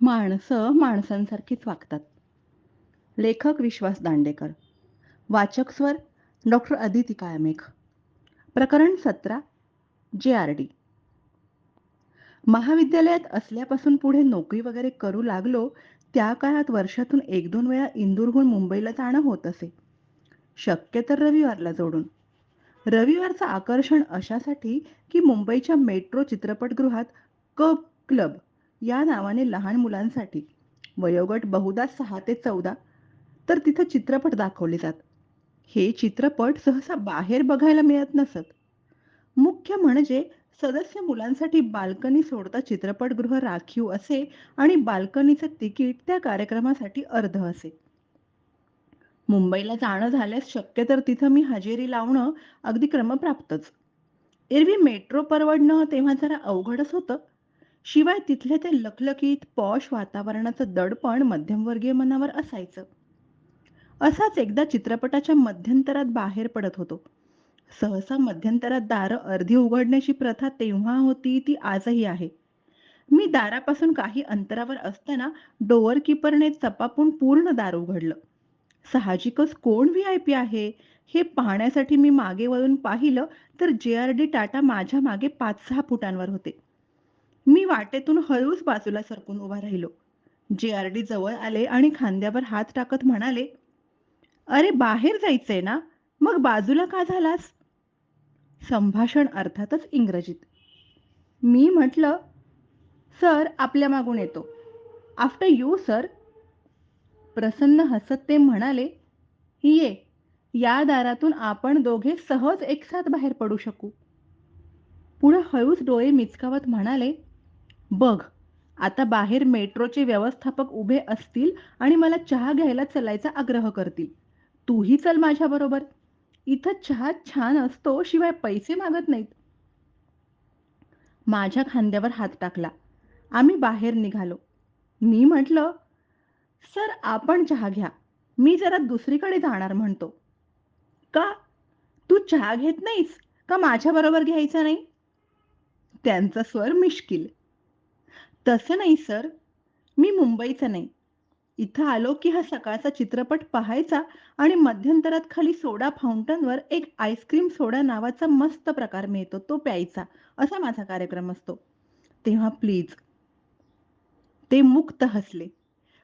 माणसं माणसांसारखीच वागतात. लेखक विश्वास दांडेकर वाचक स्वर डॉक्टर अदिती काळमेघ प्रकरण सतरा जे आर डी. महाविद्यालयात असल्यापासून पुढे नोकरी वगैरे करू लागलो त्या काळात वर्षातून एक दोन वेळा इंदूरहून मुंबईला जाणं होत असे. शक्य तर रविवारला जोडून. रविवारचं आकर्षण अशासाठी की मुंबईच्या मेट्रो चित्रपटगृहात कप क्लब या नावाने लहान मुलांसाठी वयोगट बहुधा सहा ते चौदा तर तिथं चित्रपट दाखवले जात. हे चित्रपट सहसा बाहेर बघायला मिळत नसत. मुख्य म्हणजे सदस्य मुलांसाठी बाल्कनी सोडता चित्रपटगृह राखीव असे आणि बाल्कनीचं तिकीट त्या कार्यक्रमासाठी अर्ध असे. मुंबईला जाणं झाल्यास शक्य तर तिथं मी हजेरी लावणं अगदी क्रमप्राप्तच. एरवी मेट्रो परवडणं तेव्हा जरा अवघडच होतं. शिवाय तिथल्या त्या लखलखीत पॉश वातावरणाचं दडपण मध्यमवर्गीय मनावर असायचं. असाच एकदा चित्रपटाच्या मध्यंतरात बाहेर पडत होतो. सहसा मध्यंतरात दारं अर्धी उघडण्याची प्रथा तेव्हा होती ती आजही आहे. मी दारापासून काही अंतरावर असताना डोअर किपरने चपापून पूर्ण दार उघडलं. साहजिकच कोण व्ही आय पी आहे? हे पाहण्यासाठी मी मागे वळून पाहिलं तर जे आर डी टाटा माझ्या मागे पाच सहा फुटांवर होते. मी वाटेतून हळूच बाजूला सरकून उभा राहिलो. जे आर डी जवळ आले आणि खांद्यावर हात टाकत म्हणाले अरे बाहेर जायचंय ना? मग बाजूला का झालास? संभाषण अर्थातच इंग्रजीत. मी म्हटलं सर आपल्या मागून येतो. After you sir. प्रसन्न हसत ते म्हणाले ये या दारातून आपण दोघे सहज एकसाथ बाहेर पडू शकू. पुढे हळूच डोळे मिचकावत म्हणाले बघ आता बाहेर मेट्रोचे व्यवस्थापक उभे असतील आणि मला चहा घ्यायला चलायचा आग्रह करतील. तूही चल माझ्याबरोबर. इथं चहा छान असतो शिवाय पैसे मागत नाहीत. माझ्या खांद्यावर हात टाकला. आम्ही बाहेर निघालो. मी म्हटलं सर आपण चहा घ्या. मी जरा दुसरीकडे जाणार म्हणतो. का? तू चहा घेत नाहीस? का माझ्याबरोबर घ्यायचा नाही? त्यांचा स्वर मिश्किल. तसं नाही सर. मी मुंबईचा नाही. इथं आलो की हा सकाळचा चित्रपट पाहायचा आणि मध्यंतरात खाली सोडा फाउंटनवर एक आईस्क्रीम सोडा नावाचा मस्त प्रकार मिळतो तो प्यायचा. असा माझा कार्यक्रम असतो. तेव्हा प्लीज. ते मुक्त हसले.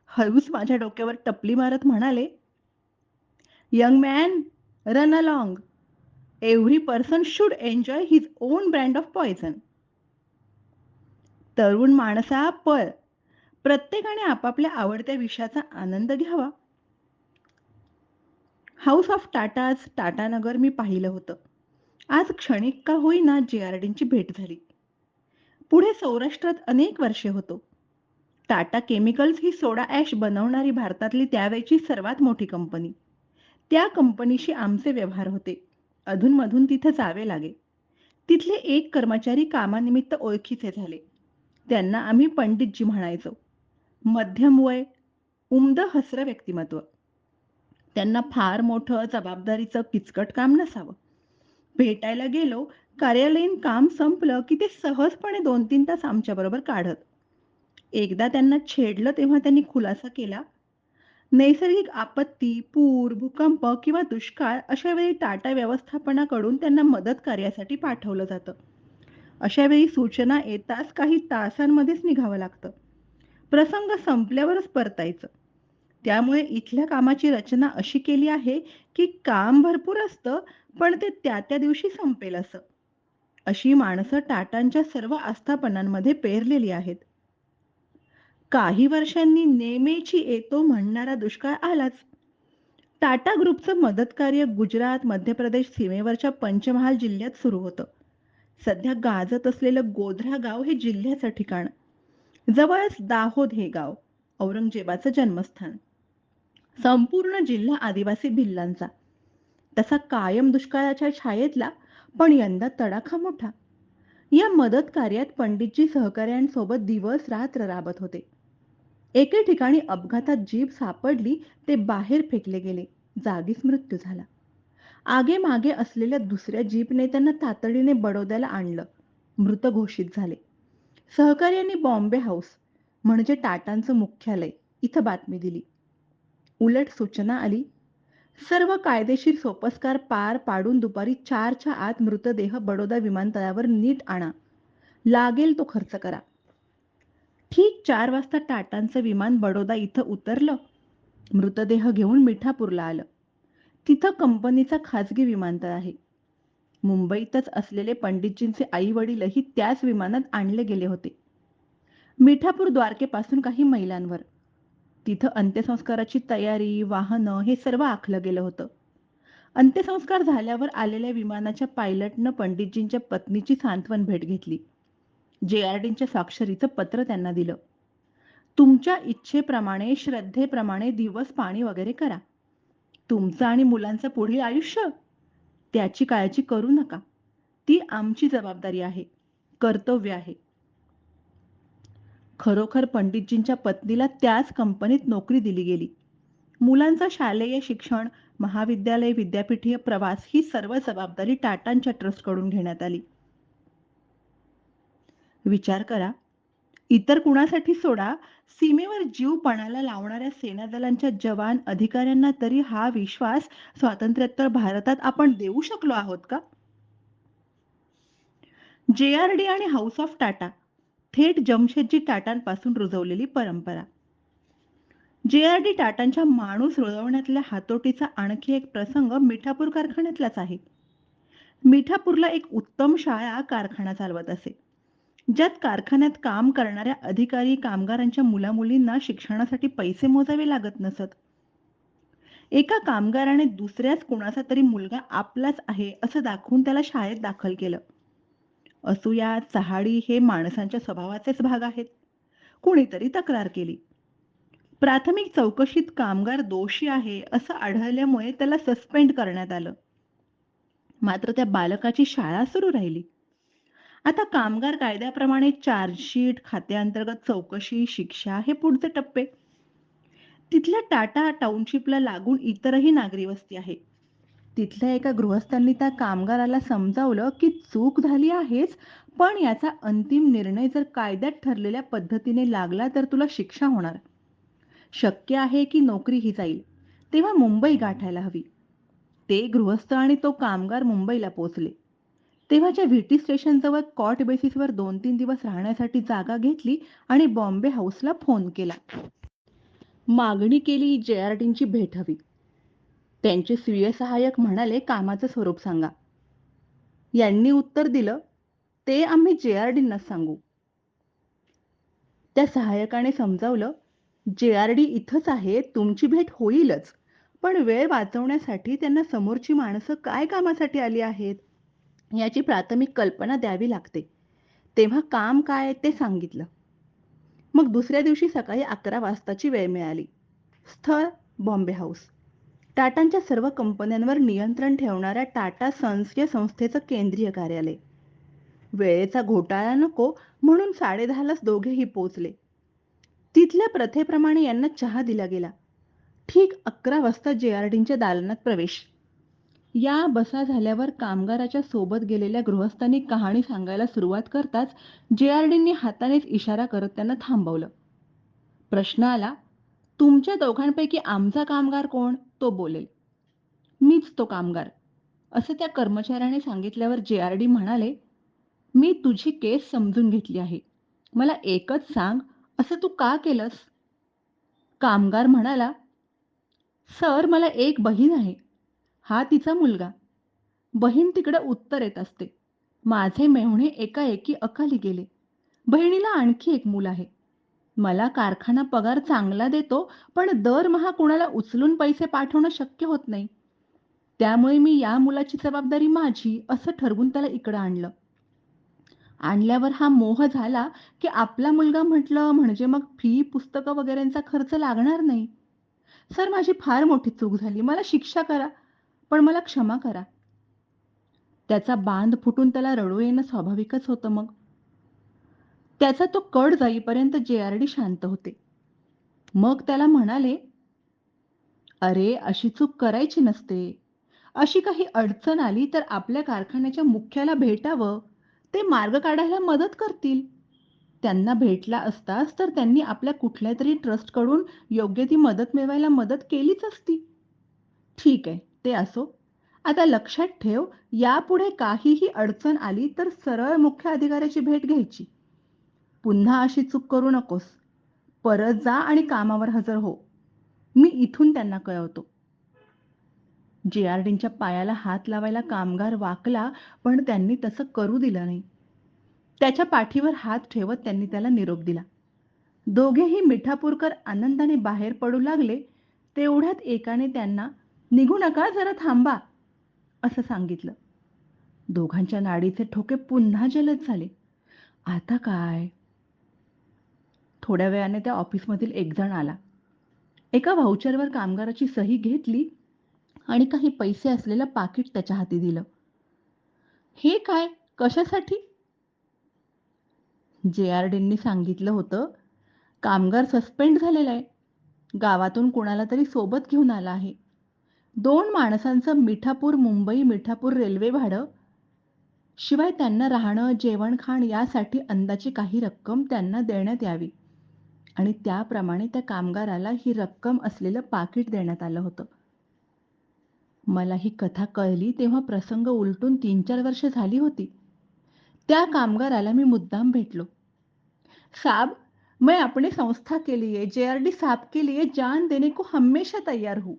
हळूच माझ्या डोक्यावर टपली मारत म्हणाले young man run along. Every person should enjoy his own brand of poison. तरुण माणसा पळ. प्रत्येकाने आपापल्या आवडत्या विषयाचा आनंद घ्यावा. हाऊस ऑफ टाटाज टाटानगर मी पाहिलं होतं. आज क्षणिक का होईना जे आर डींची भेट झाली. पुढे सौराष्ट्रात अनेक वर्षे होतो. टाटा केमिकल्स ही सोडा ॲश बनवणारी भारतातली त्यावेळची सर्वात मोठी कंपनी त्या कंपनीशी आमचे व्यवहार होते. अधूनमधून तिथे जावे लागे. तिथले एक कर्मचारी कामानिमित्त ओळखीचे झाले. त्यांना आम्ही पंडितजी म्हणायचो. मध्यम वय उमद हसरं व्यक्तिमत्व. त्यांना फार मोठं जबाबदारीचं किचकट काम नसावं. भेटायला गेलो कार्यालयीन काम संपलं की ते सहजपणे दोन तीन तास आमच्याबरोबर काढत. एकदा त्यांना छेडलं तेव्हा त्यांनी खुलासा केला. नैसर्गिक आपत्ती पूर भूकंप किंवा दुष्काळ अशा वेळी टाटा व्यवस्थापनाकडून त्यांना मदत कार्यासाठी पाठवलं जातं. अशा वेळी सूचना येताच काही तासांमध्येच निघावं लागतं. प्रसंग संपल्यावरच परतायचं. त्यामुळे इथल्या कामाची रचना अशी केली आहे की काम भरपूर असतं पण ते त्या त्या दिवशी संपेल असं. अशी माणसं टाटांच्या सर्व आस्थापनांमध्ये पेरलेली आहेत. काही वर्षांनी नेमेची येतो म्हणणारा दुष्काळ आलाच. टाटा ग्रुपचं मदत कार्य गुजरात मध्य प्रदेश सीमेवरच्या पंचमहाल जिल्ह्यात सुरू होतं. सध्या गाजत असलेलं गोधरा गाव हे जिल्ह्याचं ठिकाण. जवळच दाहोद हे गाव औरंगजेबाचं जन्मस्थान. संपूर्ण जिल्हा आदिवासी भिल्लांचा. तसा कायम दुष्काळाच्या छायेतला पण यंदा तडाखा मोठा. या मदत कार्यात पंडितजी सहकार्यांसोबत दिवस रात्र राबत होते. एके ठिकाणी अपघातात जीभ सापडली ते बाहेर फेकले गेले. जागीच मृत्यू झाला. आगे मागे असलेल्या दुसऱ्या जीपने त्यांना तातडीने बडोद्याला आणलं. मृत घोषित झाले. सहकार्यांनी बॉम्बे हाऊस म्हणजे टाटांचं मुख्यालय इथं बातमी दिली. उलट सूचना आली. सर्व कायदेशीर सोपस्कार पार पाडून दुपारी चारच्या आत मृतदेह बडोदा विमानतळावर नीट आणा. लागेल तो खर्च करा. ठीक चार वाजता टाटांचं विमान बडोदा इथं उतरलं. मृतदेह घेऊन मिठापूरला आलं. तिथं कंपनीचा खाजगी विमानतळ आहे. मुंबईतच असलेले पंडितजींचे आई वडीलही त्याच विमानात आणले गेले होते. मिठापूर द्वारकेपासून काही मैलांवर. तिथं अंत्यसंस्काराची तयारी वाहनं हे सर्व आखलं गेलं होतं. अंत्यसंस्कार झाल्यावर आलेल्या विमानाच्या पायलटनं पंडितजींच्या पत्नीची सांत्वन भेट घेतली. जे आर डींच्या स्वाक्षरीचं पत्र त्यांना दिलं. तुमच्या इच्छेप्रमाणे श्रद्धेप्रमाणे दिवस पाणी वगैरे करा. तुमचं आणि मुलांचं पुढील आयुष्य? त्याची काळजी करू नका. ती आमची जबाबदारी आहे. कर्तव्य आहे. खरोखर पंडितजींच्या पत्नीला त्याच कंपनीत नोकरी दिली गेली. मुलांचं शालेय शिक्षण महाविद्यालय विद्यापीठीय प्रवास ही सर्व जबाबदारी टाटांच्या ट्रस्टकडून घेण्यात आली. विचार करा इतर कुणासाठी सोडा? सीमेवर जीव पणाला लावणाऱ्या सेना दलांच्या जवान अधिकाऱ्यांना तरी हा विश्वास स्वातंत्र्योत्तर भारतात आपण देऊ शकलो आहोत का? जे आर डी आणि हाऊस ऑफ टाटा थेट जमशेदजी टाटांपासून रुजवलेली परंपरा. जे आर डी टाटांच्या माणूस रुजवण्यातल्या हातोटीचा आणखी एक प्रसंग मिठापूर कारखान्यातलाच आहे. मिठापूरला एक उत्तम शाळा कारखाना चालवत असे. ज्यात कारखान्यात काम करणाऱ्या अधिकारी कामगारांच्या मुलामुलींना शिक्षणासाठी पैसे मोजावे लागत नसत. एका कामगाराने दुसऱ्याच कुणाचा तरी मुलगा आपलाच आहे असं दाखवून त्याला शाळेत दाखल केलं. असूया चहाडी हे माणसांच्या स्वभावाचेच भाग आहेत. कुणीतरी तक्रार केली. प्राथमिक चौकशीत कामगार दोषी आहे असं आढळल्यामुळे त्याला सस्पेंड करण्यात आलं. मात्र त्या बालकाची शाळा सुरू राहिली. आता कामगार कायद्याप्रमाणे चार्जशीट खात्याअंतर्गत चौकशी शिक्षा हे पुढचे टप्पे. तिथल्या टाटा टाउनशिपला लागून इतरही नागरी वस्ती आहे. तिथल्या एका गृहस्थांनी त्या कामगाराला समजावलं की चूक झाली आहेच पण याचा अंतिम निर्णय जर कायद्यात ठरलेल्या पद्धतीने लागला तर तुला शिक्षा होणार. शक्य आहे की नोकरी ही जाईल तेव्हा मुंबई गाठायला हवी. ते गृहस्थ आणि तो कामगार मुंबईला पोचले तेव्हाच्या व्हीटी स्टेशनजवळ कॉट बेसिसवर दोन तीन दिवस राहण्यासाठी जागा घेतली आणि बॉम्बे हाऊसला फोन केला. मागणी केली जे आर डींची भेट हवी. त्यांचे स्वीय सहाय्यक म्हणाले कामाचं स्वरूप सांगा. यांनी उत्तर दिलं ते आम्ही जे आर डींनाच सांगू. त्या सहाय्यकाने समजावलं जे आर डी इथंच आहे तुमची भेट होईलच पण वेळ वाचवण्यासाठी त्यांना समोरची माणसं काय कामासाठी आली आहेत? याची प्राथमिक कल्पना द्यावी लागते. तेव्हा काम काय ते सांगितलं. मग दुसऱ्या दिवशी सकाळी अकरा वाजताची वेळ मिळाली. स्थळ बॉम्बे हाऊस. टाटांच्या सर्व कंपन्यांवर नियंत्रण ठेवणाऱ्या टाटा सन्स या संस्थेचं केंद्रीय कार्यालय. वेळेचा घोटाळा नको म्हणून साडेदहालाच दोघेही पोचले तिथल्या प्रथेप्रमाणे यांना चहा दिला गेला. ठीक अकरा वाजता जे आर डींच्या दालनात प्रवेश. या बसा झाल्यावर कामगाराच्या सोबत गेलेल्या गृहस्थांनी कहाणी सांगायला सुरुवात करताच जे आर डींनी हातानेच इशारा करत त्यांना थांबवलं. प्रश्न आला तुमच्या दोघांपैकी आमचा कामगार कोण? तो बोलेल. मीच तो कामगार. असं त्या कर्मचाऱ्याने सांगितल्यावर जे आर डी म्हणाले मी तुझी केस समजून घेतली आहे. मला एकच सांग असं तू का केलंस? कामगार म्हणाला सर मला एक बहीण आहे. हा तिचा मुलगा. बहीण तिकडे उत्तर येत असते. माझे मेहुणे एकाएकी अकाली गेले. बहिणीला आणखी एक मूल आहे. मला कारखाना पगार चांगला देतो पण दरमहा कुणाला उचलून पैसे पाठवणं शक्य होत नाही. त्यामुळे मी या मुलाची जबाबदारी माझी असं ठरवून त्याला इकडं आणलं. आणल्यावर हा मोह झाला की आपला मुलगा म्हटलं म्हणजे मग फी पुस्तकं वगैरेंचा खर्च लागणार नाही. सर माझी फार मोठी चूक झाली. मला शिक्षा करा. पण मला क्षमा करा. त्याचा बांध फुटून त्याला रडू येणं स्वाभाविकच होतं मग. त्याचा तो कड जाईपर्यंत जे आर डी शांत होते. मग त्याला म्हणाले अरे अशी चूक करायची नसते. अशी काही अडचण आली तर आपल्या कारखान्याच्या मुख्याला भेटावं. ते मार्ग काढायला मदत करतील. त्यांना भेटला असतास तर त्यांनी आपल्या कुठल्या तरी ट्रस्टकडून योग्य ती मदत मिळवायला मदत केलीच असती. ठीक आहे, ते असो. आता लक्षात ठेव, यापुढे काहीही अडचण आली तर सरळ मुख्य अधिकाऱ्याची भेट घ्यायची. पुन्हा अशी चूक करू नकोस. परत जा आणि कामावर हजर हो. मी इथून त्यांना कळवतो. जे आर डींच्या पायाला हात लावायला कामगार वाकला, पण त्यांनी तसं करू दिलं नाही. त्याच्या पाठीवर हात ठेवत त्यांनी त्याला निरोप दिला. दोघेही मिठापूरकर आनंदाने बाहेर पडू लागले, तेवढ्यात एकाने त्यांना "निघू नका, जरा थांबा," असं सांगितलं. दोघांच्या नाडीचे ठोके पुन्हा जलद झाले. आता काय? थोड्या वेळाने त्या ऑफिसमधील एक जण आला. एका व्हाउचरवर कामगाराची सही घेतली आणि काही पैसे असलेलं पाकीट त्याच्या हाती दिलं. "हे काय? कशासाठी?" जे आर डींनी सांगितलं होतं, "कामगार सस्पेंड झालेला आहे. गावातून कुणाला तरी सोबत घेऊन आला आहे. दोन माणसांचं मिठापूर मुंबई मिठापूर रेल्वे भाडं, शिवाय त्यांना राहणं, जेवण-खाण यासाठी अंदाजे काही रक्कम त्यांना देण्यात यावी आणि त्याप्रमाणे त्या कामगाराला ही रक्कम असलेलं पाकीट देण्यात आलं होतं." मला ही कथा कळली तेव्हा प्रसंग उलटून तीन-चार वर्ष झाली होती. त्या कामगाराला मी मुद्दाम भेटलो. "साब, मैं अपने संस्था के लिए, जेआरडी साहब के लिए जान देने को हमेशा तैयार हूँ."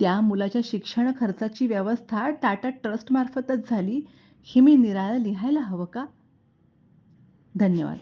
त्या मुलाच्या शिक्षण खर्चाची व्यवस्था टाटा ट्रस्टमार्फतच झाली, हे मी निराळं लिहायला हवं का? धन्यवाद.